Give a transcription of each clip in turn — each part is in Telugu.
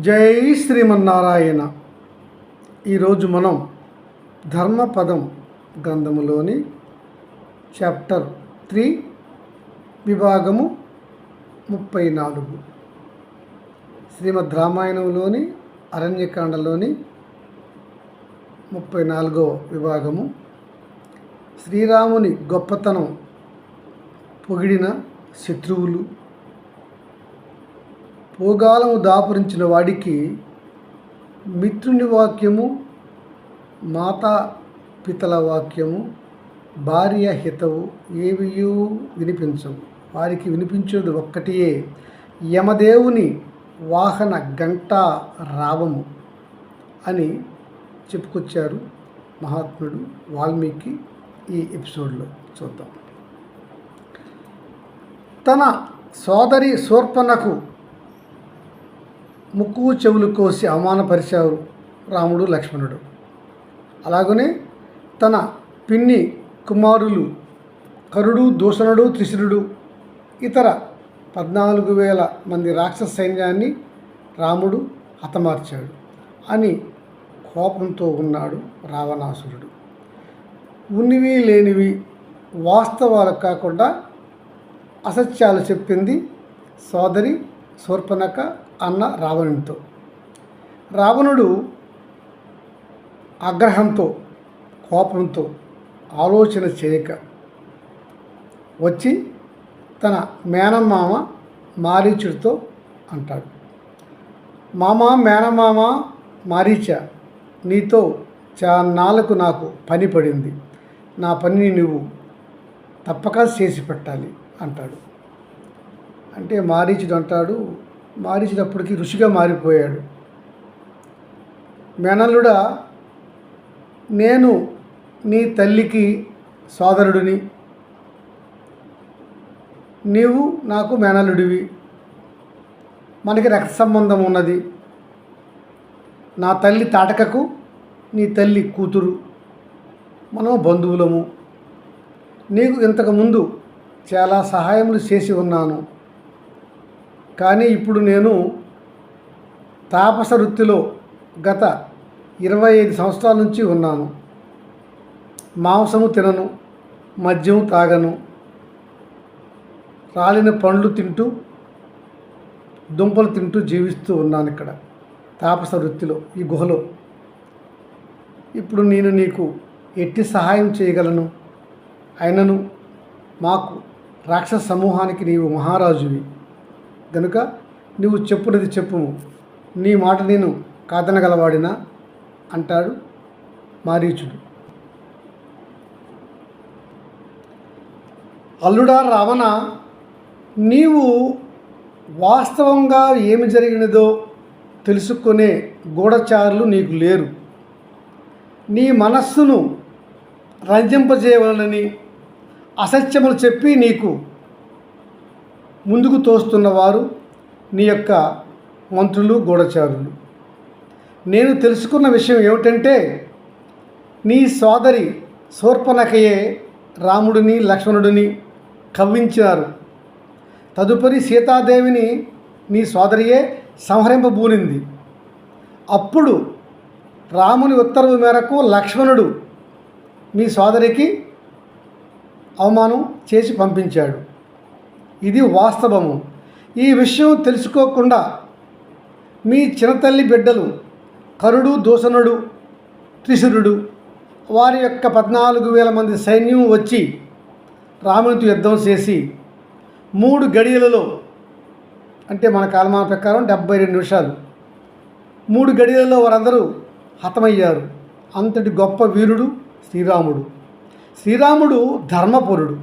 జై శ్రీమన్నారాయణ. ఈరోజు మనం ధర్మపదం గ్రంథములోని చాప్టర్ త్రీ విభాగము ముప్పై నాలుగు శ్రీమద్ రామాయణంలోని అరణ్యకాండలోని ముప్పై నాలుగో విభాగము. శ్రీరాముని గొప్పతనం పొగిడిన శత్రువులు పోగాలము దాపురించిన వాడికి మిత్రుని వాక్యము మాతా పితల వాక్యము భార్య హితవు ఏవియూ వినిపించవు. వారికి వినిపించేది ఒక్కటియే. యమదేవుని వాహన గంట రావము అని చెప్పుకొచ్చారు మహాత్ముడు వాల్మీకి ఈ ఎపిసోడ్లో. చూద్దాం. తన సోదరి శూర్పణకు ముక్కు చెవులు కోసి అవమానపరిచారు రాముడు లక్ష్మణుడు. అలాగనే తన పిన్ని కుమారులు కరుడు దూషణుడు త్రిశురుడు ఇతర పద్నాలుగు వేల మంది రాక్షస సైన్యాన్ని రాముడు హతమార్చాడు అని కోపంతో ఉన్నాడు రావణాసురుడు. ఉన్నివి లేనివి వాస్తవాలు కాకుండా అసత్యాలు చెప్పింది సోదరి శూర్పణక అన్న రావణునితో. రావణుడు ఆగ్రహంతో కోపంతో ఆలోచన చేయక వచ్చి తన మేనమామ మారీచుడితో అంటాడు. మామ మేనమామ మారీచ నీతో చాన్నాళ్ళకు నాకు పని పడింది. నా పనిని నువ్వు తప్పక చేసి పెట్టాలి అంటాడు. అంటే మారీచుడు అంటాడు మారించినప్పటికీ ఋషిగా మారిపోయాడు. మేనల్లుడా నేను నీ తల్లికి సోదరుడిని. నీవు నాకు మేనల్లుడివి. మనకి రక్త సంబంధం ఉన్నది. నా తల్లి తాటకకు నీ తల్లి కూతురు. మనం బంధువులము. నీకు ఇంతకుముందు చాలా సహాయములు చేసి ఉన్నాను. కానీ ఇప్పుడు నేను తాపస వృత్తిలో గత ఇరవై ఐదు సంవత్సరాల నుంచి ఉన్నాను. మాంసము తినను మద్యం తాగను రాలిన పండ్లు తింటూ దుంపలు తింటూ జీవిస్తూ ఉన్నాను ఇక్కడ తాపస వృత్తిలో ఈ గుహలో. ఇప్పుడు నేను నీకు ఎట్టి సహాయం చేయగలను? అయినను మాకు రాక్షస సమూహానికి నీవు మహారాజువి. గనుక నువ్వు చెప్పునది చెప్పుము నీ మాట నేను కాదనగలవాడినా? అంటాడు మారీచుడు. అల్లుడా రావణ నీవు వాస్తవంగా ఏమి జరిగినదో తెలుసుకునే గూఢచారులు నీకు లేరు. నీ మనస్సును రంజింపజేయవలనని అసత్యములు చెప్పి నీకు ముందుకు తోస్తున్నవారు నీ యొక్క మంత్రులు గూఢచారులు. నేను తెలుసుకున్న విషయం ఏమిటంటే నీ సోదరి శూర్పణకయే రాముడిని లక్ష్మణుడిని కవ్వించారు తదుపరి సీతాదేవిని నీ సోదరియే సంహరింపబూనింది. అప్పుడు రాముని ఉత్తర్వు మేరకు లక్ష్మణుడు మీ సోదరికి అవమానం చేసి పంపించాడు. ఇది వాస్తవము. ఈ విషయం తెలుసుకోకుండా మీ చిన్నతల్లి బిడ్డలు కరుడు దూషణుడు త్రిశురుడు వారి యొక్క పద్నాలుగు వేల మంది సైన్యం వచ్చి రామునితో యుద్ధం చేసి మూడు గడియలలో అంటే మన కాలమాన ప్రకారం డెబ్బై రెండు నిమిషాలు. మూడు గడియలలో వారందరూ హతమయ్యారు. అంతటి గొప్ప వీరుడు శ్రీరాముడు. శ్రీరాముడు ధర్మపురుడు.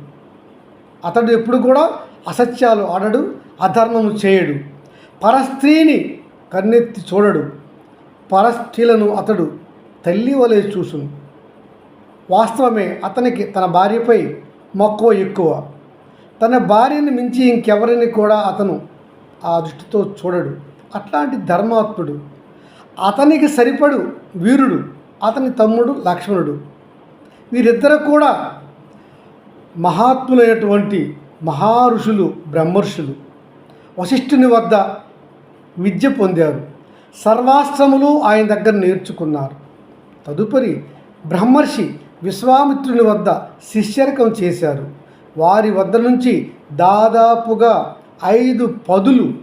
అతడు ఎప్పుడు కూడా అసత్యాలు ఆడడు అధర్మము చేయడు. పరస్త్రీని కన్నెత్తి చూడడు పరస్త్రీలను అతడు తల్లి వలె చూసును. వాస్తవమే అతనికి తన భార్యపై మక్కువ ఎక్కువ. తన భార్యని మించి ఇంకెవరిని కూడా అతను ఆ దృష్టితో చూడడు. అట్లాంటి ధర్మాత్ముడు. అతనికి సరిపడు వీరుడు అతని తమ్ముడు లక్ష్మణుడు. వీరిద్దరు కూడా మహాత్ములైనటువంటి మహారుషులు బ్రహ్మర్షులు వశిష్ఠుని వద్ద విద్య పొందారు. సర్వాశ్రములు ఆయన దగ్గర నేర్చుకున్నారు. తదుపరి బ్రహ్మర్షి విశ్వామిత్రుని వద్ద శిష్యరకం చేశారు. వారి వద్ద నుంచి దాదాపుగా ఐదు పదులు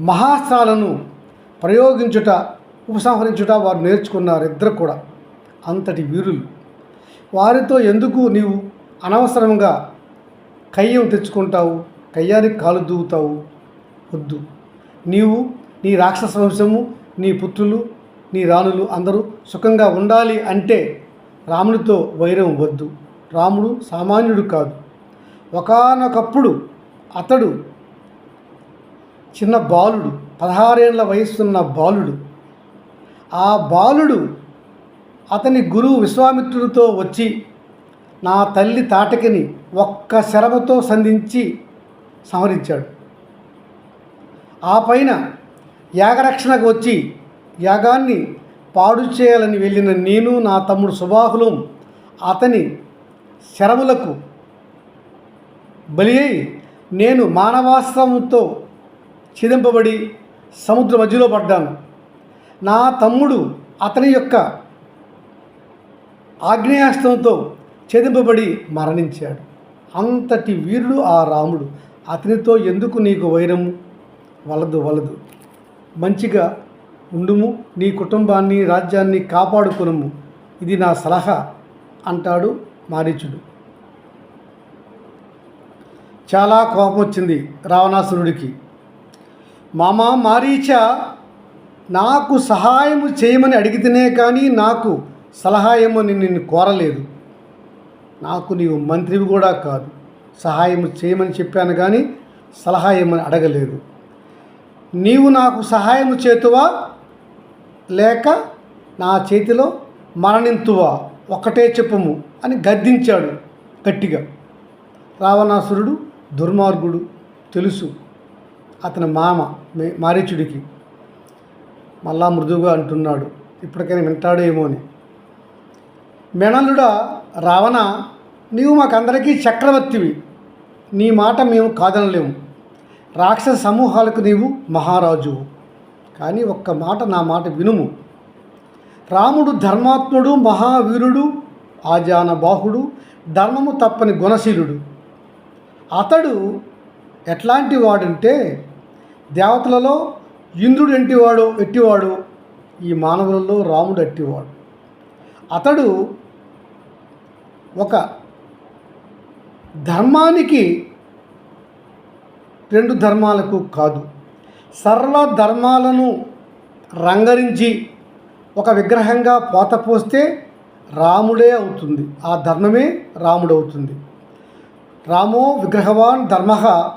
మహాస్త్రాలను ప్రయోగించుట ఉపసంహరించుట వారు నేర్చుకున్నారు ఇద్దరు కూడా. అంతటి వీరులు. వారితో ఎందుకు నీవు అనవసరంగా కయ్యం తెచ్చుకుంటావు కయ్యానికి కాలు దూవుతావు. వద్దు. నీవు నీ రాక్షస వంశము నీ పుత్రులు నీ రాణులు అందరూ సుఖంగా ఉండాలి అంటే రామునితో వైరం వద్దు. రాముడు సామాన్యుడు కాదు. ఒకానొకప్పుడు అతడు చిన్న బాలుడు పదహారేళ్ళ వయస్సున్న బాలుడు. ఆ బాలుడు అతని గురువు విశ్వామిత్రుడితో వచ్చి నా తల్లి తాటకిని ఒక్క శరమతో సంధించి సంహరించాడు. ఆ పైన యాగరక్షణకు వచ్చి యాగాన్ని పాడు చేయాలని వెళ్ళిన నేను నా తమ్ముడు సుబాహులు అతని శరములకు బలి అయి నేను మానవాశ్రమంతో ఛేదింపబడి సముద్ర మధ్యలో పడ్డాను. నా తమ్ముడు అతని యొక్క ఆగ్నేయాస్త్రంతో ఛేదింపబడి మరణించాడు. అంతటి వీరుడు ఆ రాముడు. అతనితో ఎందుకు నీకు వైరము వలదు వలదు. మంచిగా ఉండుము నీ కుటుంబాన్ని రాజ్యాన్ని కాపాడుకునుము. ఇది నా సలహా అంటాడు మారీచుడు. చాలా కోపం వచ్చింది రావణాసురుడికి. మామా మారీచ నాకు సహాయము చేయమని అడిగితేనే కానీ నాకు సలహా ఏమో నిన్ను కోరలేదు. నాకు నీవు మంత్రివి కూడా కాదు. సహాయం చేయమని చెప్పాను కానీ సలహా ఏమని అడగలేదు. నీవు నాకు సహాయము చేతువా? లేక నా చేతిలో మరణింతువా? ఒకటే చెప్పుము అని గద్దించాడు గట్టిగా. రావణాసురుడు దుర్మార్గుడు తెలుసు అతని మామ మే- మారీచుడికి. మళ్ళా మృదువుగా అంటున్నాడు. ఇప్పటికైనా వింటాడేమో అని. మెణలుడా రావణ నీవు మాకందరికీ చక్రవర్తివి. నీ మాట మేము కాదనలేము. రాక్షస సమూహాలకు నీవు మహారాజు కానీ ఒక్క మాట నా మాట వినుము. రాముడు ధర్మాత్ముడు మహావీరుడు ఆజాన బాహుడు ధర్మము తప్పని గుణశీలుడు. అతడు ఎట్లాంటి వాడంటే దేవతలలో ఇంద్రుడు ఎంటివాడు ఎట్టివాడు ఈ మానవులలో రాముడు ఎట్టివాడు. అతడు ఒక ధర్మానికి రెండు ధర్మాలకు కాదు. సర్వ ధర్మాలను రంగరించి ఒక విగ్రహంగా పోత పోస్తే రాముడే అవుతుంది. ఆ ధర్మమే రాముడవుతుంది. రామో విగ్రహవాన్ ధర్మ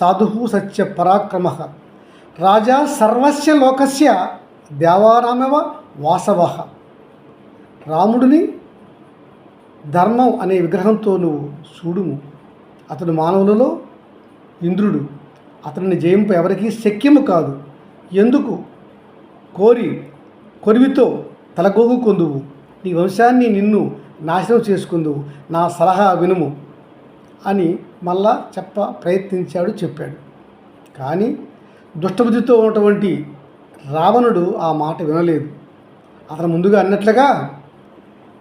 సాధు సత్య పరాక్రమ. రాజా సర్వస్య లోకస్య దేవానామవ వాసవ. రాముడిని ధర్మం అనే విగ్రహంతో నువ్వు చూడుము. అతడు మానవులలో ఇంద్రుడు. అతనిని జయింపు ఎవరికీ శక్యము కాదు. ఎందుకు? కోరి కొరివితో తలగోగుకొందువు నీ వంశాన్ని నిన్ను నాశనం చేసుకుందువు. నా సలహా వినుము అని మళ్ళా చెప్ప ప్రయత్నించాడు చెప్పాడు. కానీ దుష్టబుద్ధితో ఉన్నటువంటి రావణుడు ఆ మాట వినలేదు. అతను ముందుగా అన్నట్లుగా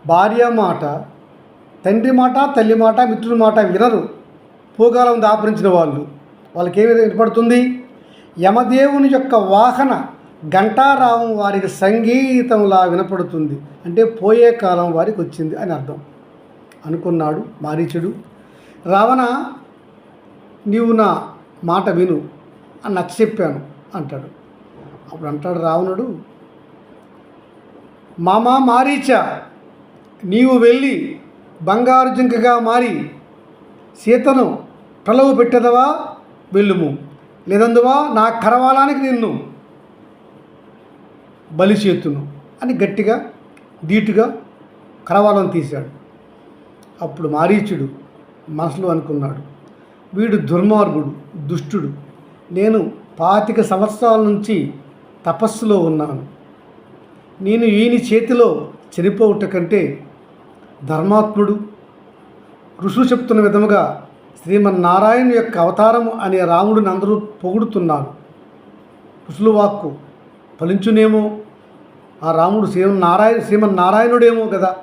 భార్య మాట తండ్రి మాట తల్లి మాట మిత్రుడి మాట వినరు. పూగాలం దాపరించిన వాళ్ళు. వాళ్ళకి ఏమి వినపడుతుంది? యమదేవుని యొక్క వాహన ఘంటారావం వారికి సంగీతంలా వినపడుతుంది. అంటే పోయే కాలం వారికి వచ్చింది అని అర్థం. అనుకున్నాడు మారీచుడు. రావణ నీవు నా మాట విను అని నచ్చ చెప్పాను అంటాడు. అప్పుడు అంటాడు రావణుడు మామా మారీచ నీవు వెళ్ళి బంగారు జింకగా మారి సీతను ప్రలవు పెట్టదవా? వెళ్ళుము. లేదందువా? నా కరవాలానికి నిన్ను బలి చేతును అని గట్టిగా ధీటుగా కరవాలం తీశాడు. అప్పుడు మారీచుడు మనసులో అనుకున్నాడు వీడు దుర్మార్గుడు దుష్టుడు. నేను పాతిక సంవత్సరాల నుంచి తపస్సులో ఉన్నాను. నేను ఈయన చేతిలో చనిపోవుట కంటే ధర్మాత్ముడు. ఋషులు చెప్తున్న విధముగా శ్రీమన్నారాయణ యొక్క అవతారము అనే రాముడిని అందరూ పొగుడుతున్నారు. ఋషుల వాక్కు ఫలించునేమో ఆ రాముడు శ్రీమన్నారాయణ శ్రీమన్నారాయణుడేమో కదా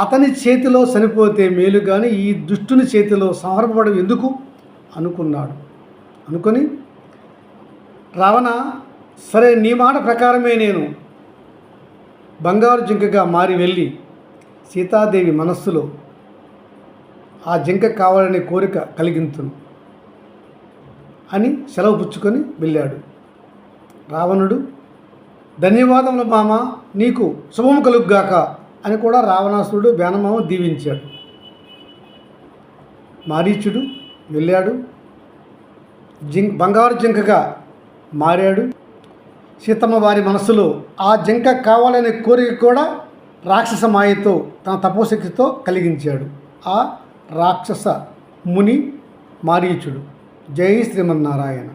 అతని చేతిలో చనిపోతే మేలు కానీ ఈ దుష్టుని చేతిలో సంహరపడం ఎందుకు? అనుకున్నాడు. అనుకొని రావణ సరే నీ మాట ప్రకారమే నేను బంగారు జింకగా మారి వెళ్ళి సీతాదేవి మనస్సులో ఆ జింక కావాలనే కోరిక కలిగింతును అని సెలవు పుచ్చుకొని వెళ్ళాడు. రావణుడు ధన్యవాదములు మామ నీకు శుభం కలుగ్గాక అని కూడా రావణాసురుడు బేనమామ దీవించాడు. మారీచుడు వెళ్ళాడు. జింక్ బంగారు జింకగా మారాడు. సీతమ్మ వారి మనసులో ఆ జింక కావాలనే కోరిక కూడా రాక్షస మాయతో తన తపోశక్తితో కలిగించాడు. ఆ రాక్షస ముని మారీచుడు. జై శ్రీమన్నారాయణ.